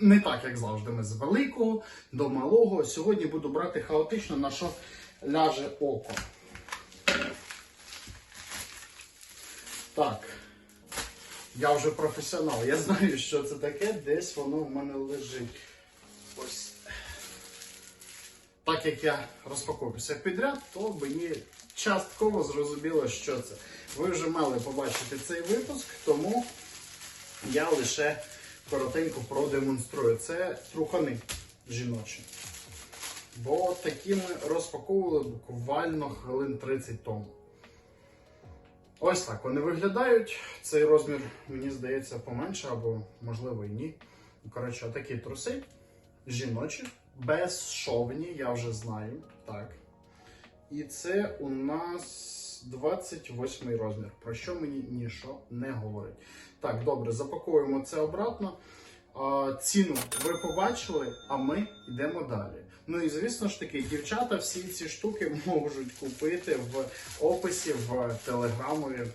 Не так, як завжди, ми з великого до малого. Сьогодні буду брати хаотично, на що ляже око. Так. Я вже професіонал. Я знаю, що це таке, десь воно в мене лежить. Ось. Так як я розпаковую підряд, то мені частково зрозуміло, що це. Ви вже мали побачити цей випуск, тому я лише коротенько продемонструю. Це трухани жіночі. Бо такі ми розпаковували буквально хвилин 30 тому. Ось так вони виглядають. Цей розмір, мені здається, поменше, або можливо і ні. Коротше, такі труси жіночі, безшовні, я вже знаю. Так. І це у нас 28 розмір, про що мені нічого не говорить. Так, добре, запаковуємо це обратно. Ціну ви побачили, а ми йдемо далі. Ну і звісно ж таки, дівчата всі ці штуки можуть купити в описі в телеграмові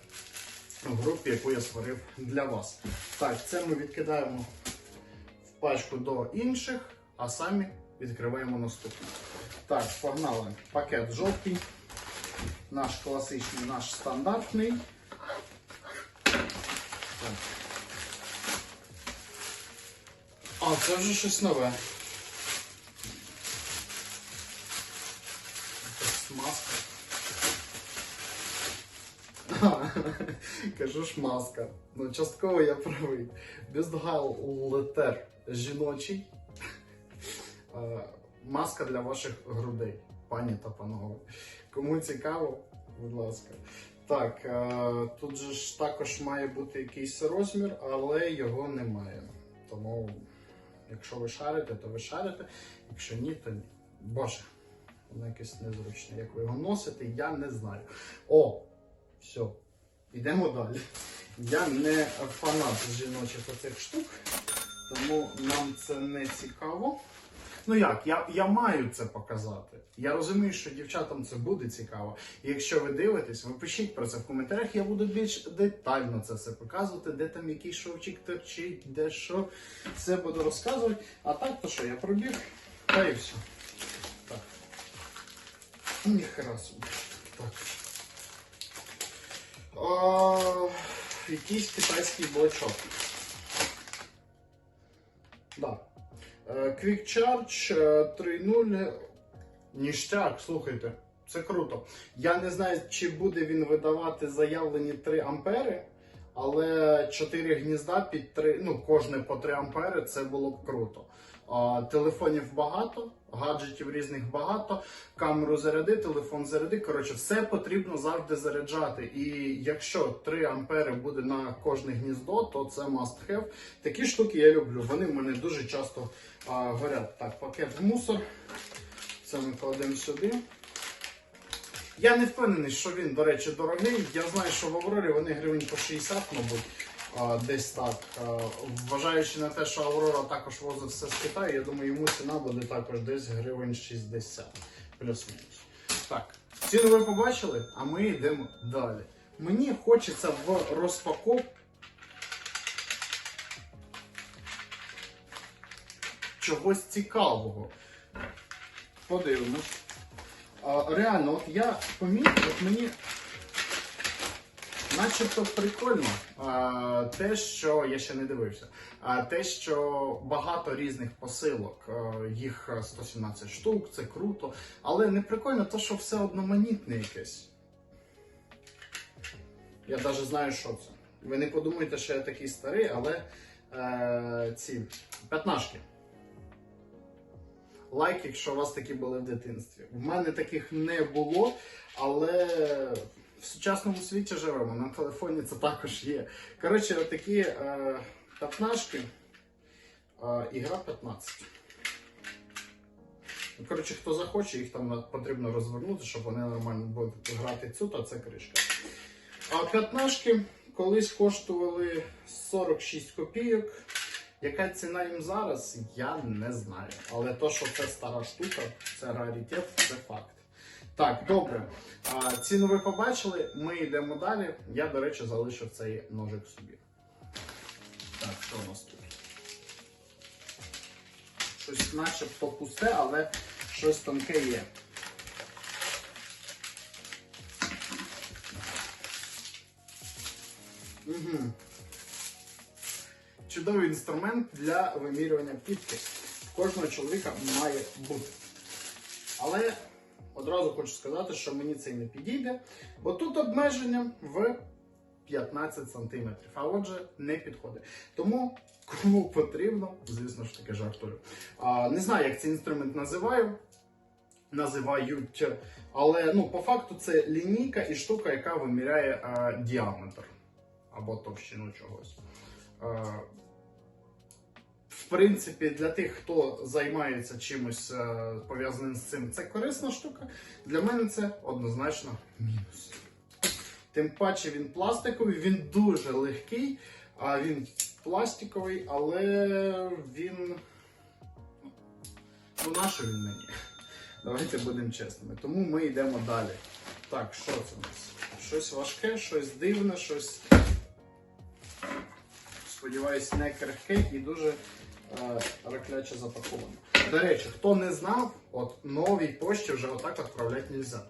в групі, яку я створив для вас. Так, це ми відкидаємо в пачку до інших, а самі відкриваємо наступне. Так, погнали. Пакет жовтий. Наш класичний, наш стандартний. Так. А, це вже щось нове. Маска. Кажу ж маска. Ну, частково я правий. Бюстгальтер жіночий. Е, Маска для ваших грудей, пані та панове. Кому цікаво, будь ласка. Так, е, тут же ж також має бути якийсь розмір, але його немає. Тому, якщо ви шарите, то ви шарите. Якщо ні, то ні. Боже, воно якесь незручне. Як ви його носите, я не знаю. О, все, йдемо далі. Я не фанат жіночих оцих штук, тому нам це не цікаво. Ну як, я, я маю це показати. Я розумію, що дівчатам це буде цікаво. І якщо ви дивитесь, ви пишіть про це в коментарях, я буду більш детально це все показувати, де там який шовчик торчить, де що. Все буду розказувати. А так, то що, я пробіг, та і все. Так. Ніхера собі. Так. О, якийсь китайський блочок. Да. Е, Quick Charge е, 3.0. Ніштяк, слухайте, це круто. Я не знаю, чи буде він видавати заявлені 3 ампери, але 4 гнізда під 3, ну, кожне по 3 ампери, це було б круто. А, телефонів багато, гаджетів різних багато, камеру заряди, телефон заряди. Коротше, все потрібно завжди заряджати. І якщо 3 ампери буде на кожне гніздо, то це must have. Такі штуки я люблю. Вони в мене дуже часто а, горять. Так, пакет в мусор. Це ми кладемо сюди. Я не впевнений, що він, до речі, дорогий. Я знаю, що в Аврорі вони гривень по 60, мабуть, десь так. Вважаючи на те, що Аврора також возить все з Китаю, я думаю, йому ціна буде також десь гривень 60. Плюс-мінус. Так, ціну ви побачили, а ми йдемо далі. Мені хочеться в розпаковку. Чогось цікавого. Подивимось. Реально, от я помітив, от мені начебто прикольно а, те, що я ще не дивився. А те, що багато різних посилок, їх 117 штук, це круто. Але не прикольно те, що все одноманітне якесь. Я навіть знаю, що це. Ви не подумайте, що я такий старий, але е, ці п'ятнашки. Лайк, якщо у вас такі були в дитинстві. В мене таких не було, але в сучасному світі живемо. На телефоні це також є. Коротше, отакі е, п'ятнашки. Е, ігра 15. Ну, Коротше, хто захоче, їх там потрібно розвернути, щоб вони нормально будуть грати цю, та це кришка. А п'ятнашки колись коштували 46 копійок. Яка ціна їм зараз, я не знаю. Але то, що це стара штука, це раритет, це факт. Так, добре. Ціну ви побачили, ми йдемо далі. Я, до речі, залишив цей ножик собі. Так, що у нас тут? Щось начебто пусте, але щось тонке є. Угу. Чудовий інструмент для вимірювання підки. Кожного чоловіка має бути. Але одразу хочу сказати, що мені це не підійде, бо тут обмеження в 15 см, а отже, не підходить. Тому кому потрібно, звісно ж таки жартую. А, не знаю, як цей інструмент називаю. Називають, але ну, по факту це лінійка і штука, яка виміряє а, діаметр або товщину чогось. Е, В принципі, для тих, хто займається чимось е, пов'язаним з цим, це корисна штука. Для мене це однозначно мінус. Тим паче він пластиковий, він дуже легкий, а він пластиковий, але він. Ну, нащо він мені? Давайте будемо чесними. Тому ми йдемо далі. Так, що це у нас? Щось важке, щось дивне, щось сподіваюсь, не крихке і дуже ракляче запаковане. До речі, хто не знав, от новій пошті вже отак відправляти не можна.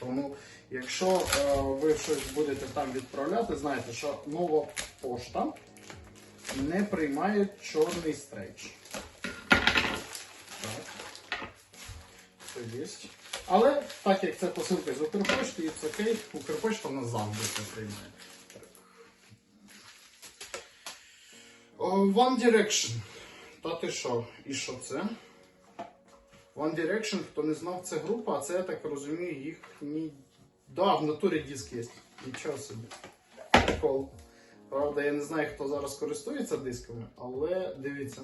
Тому, якщо е, ви щось будете там відправляти, знайте, що нова пошта не приймає чорний стрейч. Так. Це є. Але так як це посилка з Укрпошти, це окей, Укрпошта вона завжди це приймає. One Direction. Та ти що? І що це? One Direction, хто не знав, це група, а це, я так розумію, їхній. Да, в натурі диск є. Нічого собі. Прикол. Правда, я не знаю, хто зараз користується дисками, але дивіться.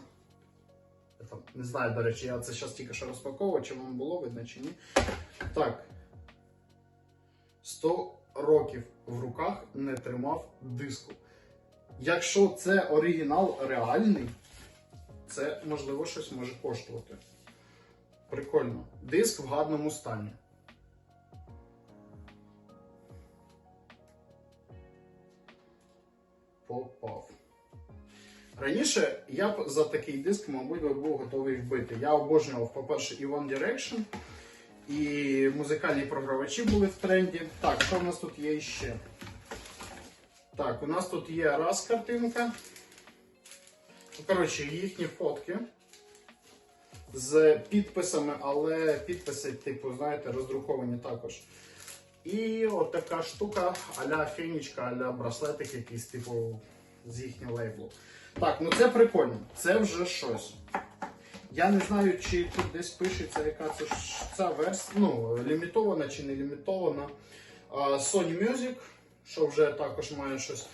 Я там не знаю, до речі, я це зараз тільки що розпаковував, чи вам було видно, чи ні. Так. 100 років в руках не тримав диску. Якщо це оригінал реальний, це можливо щось може коштувати. Прикольно. Диск в гарному стані. Попав. Раніше я за такий диск, мабуть, був готовий вбити. Я обожнював, по-перше, і One Direction, і музикальні програвачі були в тренді. Так, що в нас тут є ще? Так, у нас тут є раз картинка. Коротше, їхні фотки з підписами, але підписи, типу, знаєте, роздруковані також. І от штука а-ля фінічка, а-ля браслетик якийсь, типу, з їхнього лейблу. Так, ну це прикольно, це вже щось. Я не знаю, чи тут десь пишеться, яка це ця версія, ну, лімітована чи не лімітована. Sony Music, що вже також має щось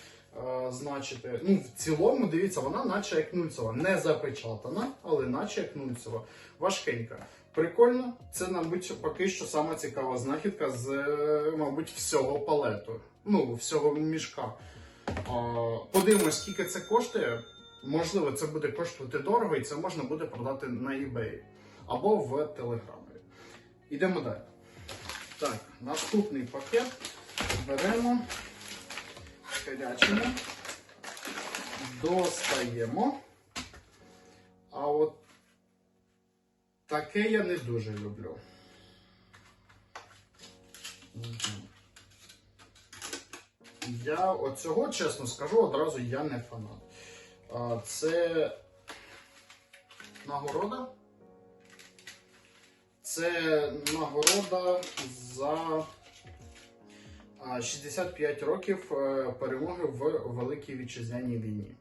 значити. Ну, в цілому, дивіться, вона наче як нульцева. Не запечатана, але наче як нульцева. Важкенька. Прикольно, це, мабуть, поки що сама цікава знахідка з, е, мабуть, всього палету. Ну, всього мішка. Подивимось, скільки це коштує. Можливо, це буде коштувати дорого, і це можна буде продати на eBay або в Телеграмі. Йдемо далі. Так, наступний пакет беремо, скарячимо, достаємо. А от таке я не дуже люблю. Я оцього, чесно скажу, одразу я не фанат. Це нагорода. Це нагорода за 65 років е, перемоги в Великій Вітчизняній війні.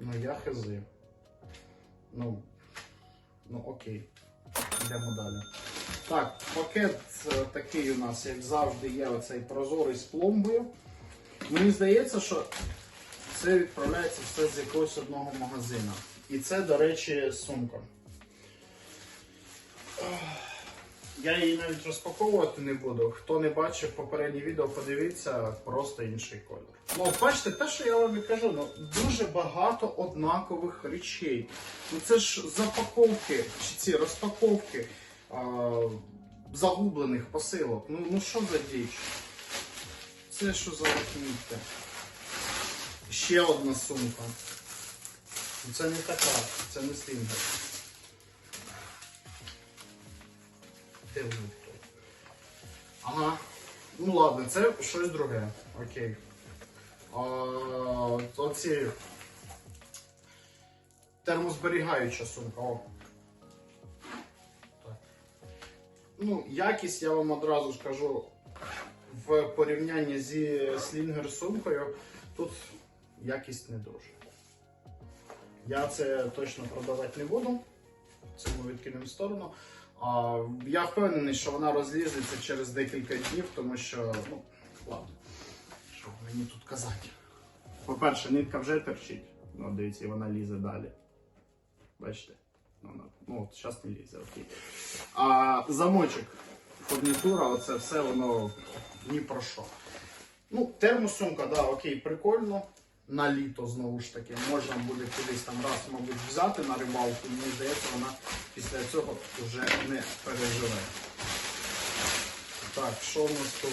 Ну, я хези. Ну, ну окей. Йдемо далі. Так, пакет е, такий у нас, як завжди, є оцей прозорий з пломбою. Мені здається, що це відправляється все з якогось одного магазину. І це, до речі, сумка. Я її навіть розпаковувати не буду. Хто не бачив попереднє відео, подивіться, просто інший колір. Ну, бачите, те, що я вам кажу, ну дуже багато однакових речей. Ну це ж запаковки, чи ці розпаковки а, загублених посилок. Ну, ну що за діч? це що за лахміття? Ще одна сумка. Ну, Це не така, це не стінгер. Де воно? Ага. Ну ладно, це щось друге. Окей. А, оці термозберігаюча сумка. О. Ну, якість я вам одразу скажу в порівнянні зі слінгер сумкою, тут якість не дуже. Я це точно продавати не буду. Це ми відкинемо в сторону. А, я впевнений, що вона розлізеться через декілька днів, тому що, ну, ладно, що мені тут казати. По-перше, нитка вже терчить. Ну, дивіться, і вона лізе далі. Бачите? Ну, вона- ну от зараз не лізе, окей. А замочок, фурнітура, оце все воно ні про що. Ну, термосумка, да, окей, прикольно. На літо знову ж таки можна буде кудись там раз, мабуть, взяти на рибалку. Мені здається, вона після цього вже не переживе. Так, що у нас тут?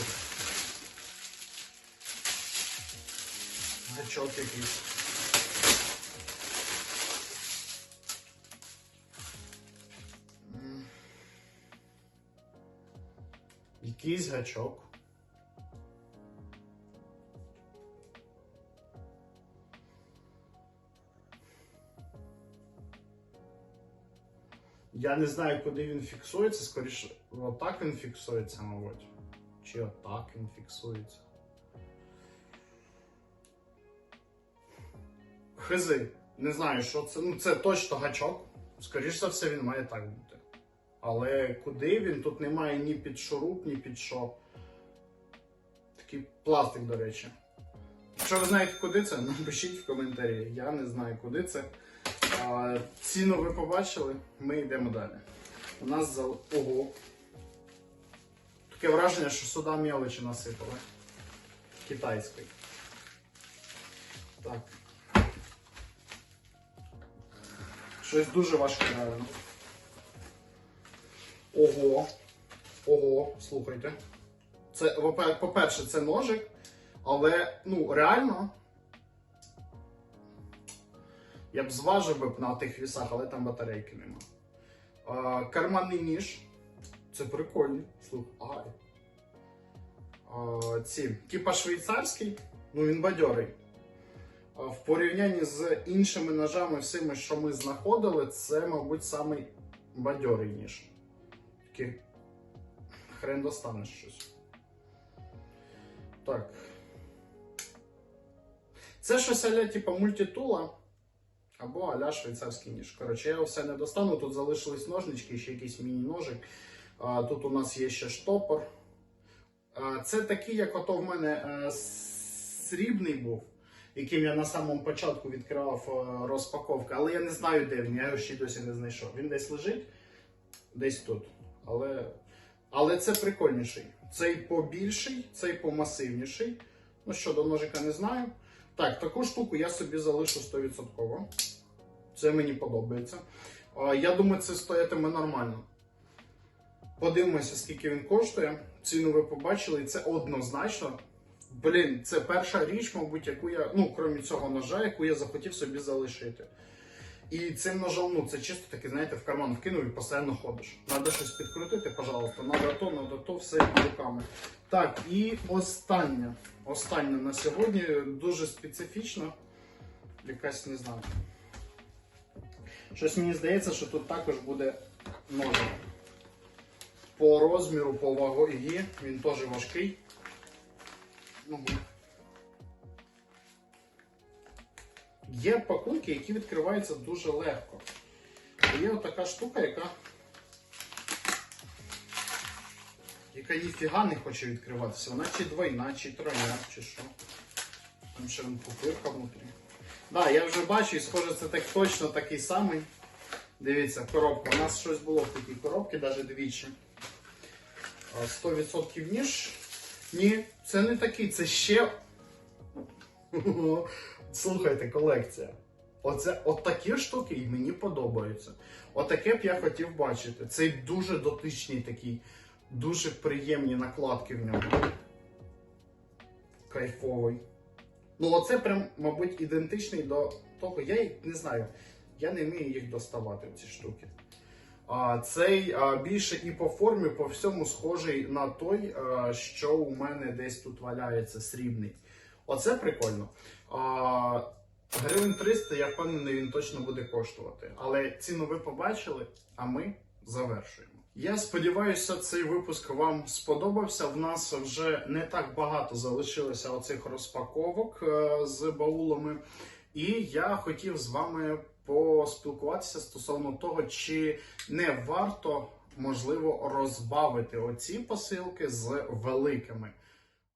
Гачок якийсь. Якийсь гачок. Я не знаю, куди він фіксується, скоріше, отак він фіксується, мабуть. Чи отак він фіксується. Хизи. Не знаю, що це. Ну, це точно гачок. Скоріше за все, він має так бути. Але куди він? Тут немає ні під шуруп, ні під що. Такий пластик, до речі. Якщо ви знаєте, куди це, напишіть в коментарі. Я не знаю, куди це. Ціну ви побачили, ми йдемо далі. У нас за. Ого. Таке враження, що сюди мелочі насипали. Китайської. Так. Щось дуже важке, реально. Ого. Ого, слухайте. Це, по-перше, це ножик, але ну, реально. Я б зважив би на тих вісах, але там батарейки нема. А, карманний ніж. Це прикольно. Слухай, ай. А, ці. Типа швейцарський, ну він бадьорий. А, в порівнянні з іншими ножами, всіми, що ми знаходили, це, мабуть, самий бадьорий ніж. Такий хрен достанеш щось. Так. Це щось аля, типа мультитула. Або аля швейцарський ніж. Коротше, я все не достану. Тут залишились ножнички, ще якийсь міні-ножик. Тут у нас є ще штопор. Це такий, як ото в мене е, срібний був, яким я на самому початку відкривав е, розпаковку. Але я не знаю, де він, я його ще досі не знайшов. Він десь лежить, десь тут. Але, але це прикольніший. Цей побільший, цей помасивніший. Ну, щодо ножика не знаю. Так, таку штуку я собі залишу 100%. Це мені подобається. Я думаю, це стоятиме нормально. Подивимося, скільки він коштує. Ціну ви побачили, і це однозначно. Блін, це перша річ, мабуть, яку я, ну, крім цього ножа, яку я захотів собі залишити. І цим ножом, ну, це чисто таки, знаєте, в карман вкинув і постійно ходиш. Надо щось підкрутити, пожалуйста. Надо то, надо то, все руками. Так, і останнє. Останнє на сьогодні дуже специфічно. Якась не знаю. Щось мені здається, що тут також буде ножик. По розміру, по вагі, він теж важкий. Ну, Є пакунки, які відкриваються дуже легко. Є отака штука, яка. яка ніфіга не хоче відкриватися. Вона чи двойна, чи тройна, чи що. Там ще пупирка внутрі. Да, я вже бачу, і схоже, це так точно такий самий. Дивіться, коробка. У нас щось було в такій коробці, навіть двічі. 100% ніж. Ні, це не такий, це ще. Слухайте, колекція. Оце от такі штуки і мені подобаються. Отаке б я хотів бачити. Цей дуже дотичний такий, дуже приємні накладки в ньому. кайфовий. Ну, оце прям, мабуть, ідентичний до того. Я їх не знаю. Я не вмію їх доставати, ці штуки. А, цей а, більше і по формі, по всьому схожий на той, а, що у мене десь тут валяється срібний. Оце прикольно. А, гривень 300, я впевнений, він точно буде коштувати. Але ціну ви побачили, а ми завершуємо. Я сподіваюся, цей випуск вам сподобався. В нас вже не так багато залишилося оцих розпаковок е, з баулами. І я хотів з вами поспілкуватися стосовно того, чи не варто можливо розбавити оці посилки з великими.